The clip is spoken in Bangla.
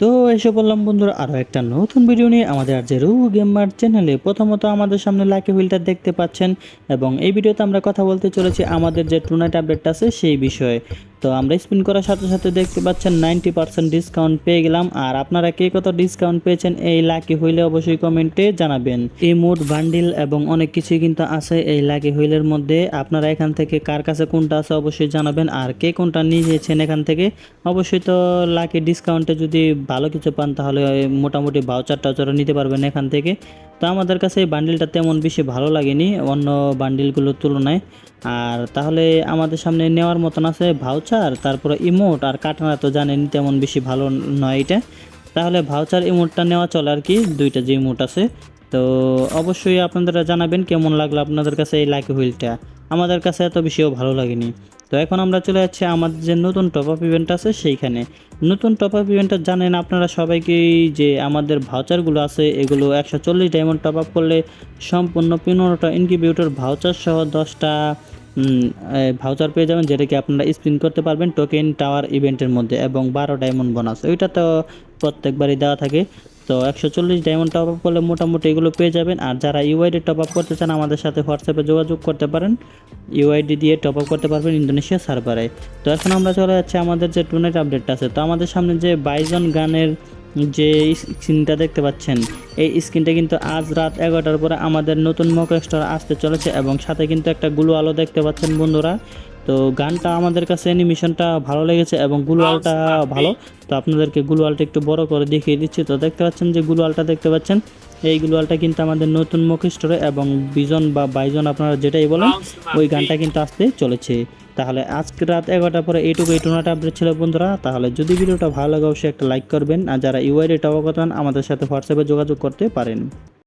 তো এসে বললাম, বন্ধুরা আরও একটা নতুন ভিডিও নিয়ে আমাদের আর যে রু গেমার চ্যানেলে প্রথমত আমাদের সামনে লাকি হুইলটা দেখতে পাচ্ছেন এবং এই ভিডিওতে আমরা কথা বলতে চলেছি আমাদের যে টুনাইট আপডেটটা আছে সেই বিষয়ে। তো আমরা স্পিন করার সাথে সাথে দেখতে পাচ্ছেন নাইনটি পার্সেন্ট ডিসকাউন্ট পেয়ে গেলাম। আর আপনারা কে কত ডিসকাউন্ট পেয়েছেন এই লাকি হুইলে অবশ্যই কমেন্টে জানাবেন। এই মোট বান্ডিল এবং অনেক কিছুই কিন্তু আছে এই লাকি হুইলের মধ্যে। আপনারা এখান থেকে কার কাছে কোনটা আছে অবশ্যই জানাবেন। আর কে কোনটা নিয়েছেন এখান থেকে অবশ্যই তো লাকি ডিসকাউন্টে যদি ভালো কিছু পান তাহলে মোটামুটি ভাউচার টাউচারও নিতে পারবেন এখান থেকে। তো আমাদের কাছে এই বান্ডিলটা তেমন বেশি ভালো লাগেনি অন্য বান্ডিলগুলোর তুলনায়। আর তাহলে আমাদের সামনে নেওয়ার মতন আছে ভাউচার তারপরে ইমোট আর কাটানা তো জানেন তেমন বেশি ভালো নয় এটা। তাহলে ভাউচার ইমোটটা নেওয়া চলে আর কি, দুইটা যে ইমোট আছে। তো অবশ্যই আপনারা জানাবেন কেমন লাগল আপনাদের কাছে এই লাকি হুইলটা আমাদের কাছে এত বেশিও ভালো লাগেনি। তো এখন আমরা চলে যাচ্ছি আমাদের যে নতুন টপ আপ ইভেন্ট আছে সেইখানে। নতুন টপ আপ ইভেন্টটা জানেন আপনারা সবাইকেই যে আমাদের ভাউচারগুলো আছে, এগুলো একশো চল্লিশ ডায়মন্ড টপ আপ করলে সম্পূর্ণ পনেরোটা ইনকিউবেটর ভাউচার সহ দশটা ভাউচার পেয়ে যাবেন যেটাকে আপনারা স্প্রিন করতে পারবেন টোকেন টাওয়ার ইভেন্টের মধ্যে এবং বারো ডায়মন্ড বোনাস ওইটা তো প্রত্যেকবারই দেওয়া থাকে। তো একশো চল্লিশ ডায়মন্ড টপ আপ করলে মোটামুটি এগুলো পেয়ে যাবেন। আর যারা ইউআইডি টপ আপ করতে চান, আমাদের সাথে হোয়াটসঅ্যাপে যোগাযোগ করতে পারেন। ইউআইডি দিয়ে টপ আপ করতে পারবেন ইন্দোনেশিয়া সার্ভারে তো এখন আমরা চলে যাচ্ছি আমাদের যে টুনাইট আপডেটটা আছে। তো আমাদের সামনে যে বাইজন গানের যে স্ক্রিনটা দেখতে পাচ্ছেন, এই স্ক্রিনটা কিন্তু আজ রাত এগারোটার পরে আমাদের নতুন মক স্টোর আসতে চলেছে এবং সাথে কিন্তু একটা গুলো আলো দেখতে পাচ্ছেন বন্ধুরা। তো গানটা আমাদের কাছে অ্যানিমেশনটা ভালো লেগেছে এবং গুলওয়ালটা ভালো। তো আপনাদেরকে গুলওয়ালটা একটু বড় করে দেখিয়ে দিচ্ছি। তো দেখতে পাচ্ছেন যে গুলওয়ালটা দেখতে পাচ্ছেন। এই গুলওয়ালটা কিন্তু আমাদের নতুন মুখ স্টোরে এবং বিজন বা বাইজন আপনারা যেটাই বলেন ওই গানটা কিন্তু আসতে চলেছে। তাহলে আজকে রাত এগারোটার পরে এইটুকু এই টুর্নামেন্ট আপডেট ছিল বন্ধুরা। তাহলে যদি ভিডিওটা ভালো লাগে অবশ্যই একটা লাইক করবেন। আর যারা ইউআইডি টাওয়া আমাদের সাথে হোয়াটসঅ্যাপে যোগাযোগ করতে পারেন।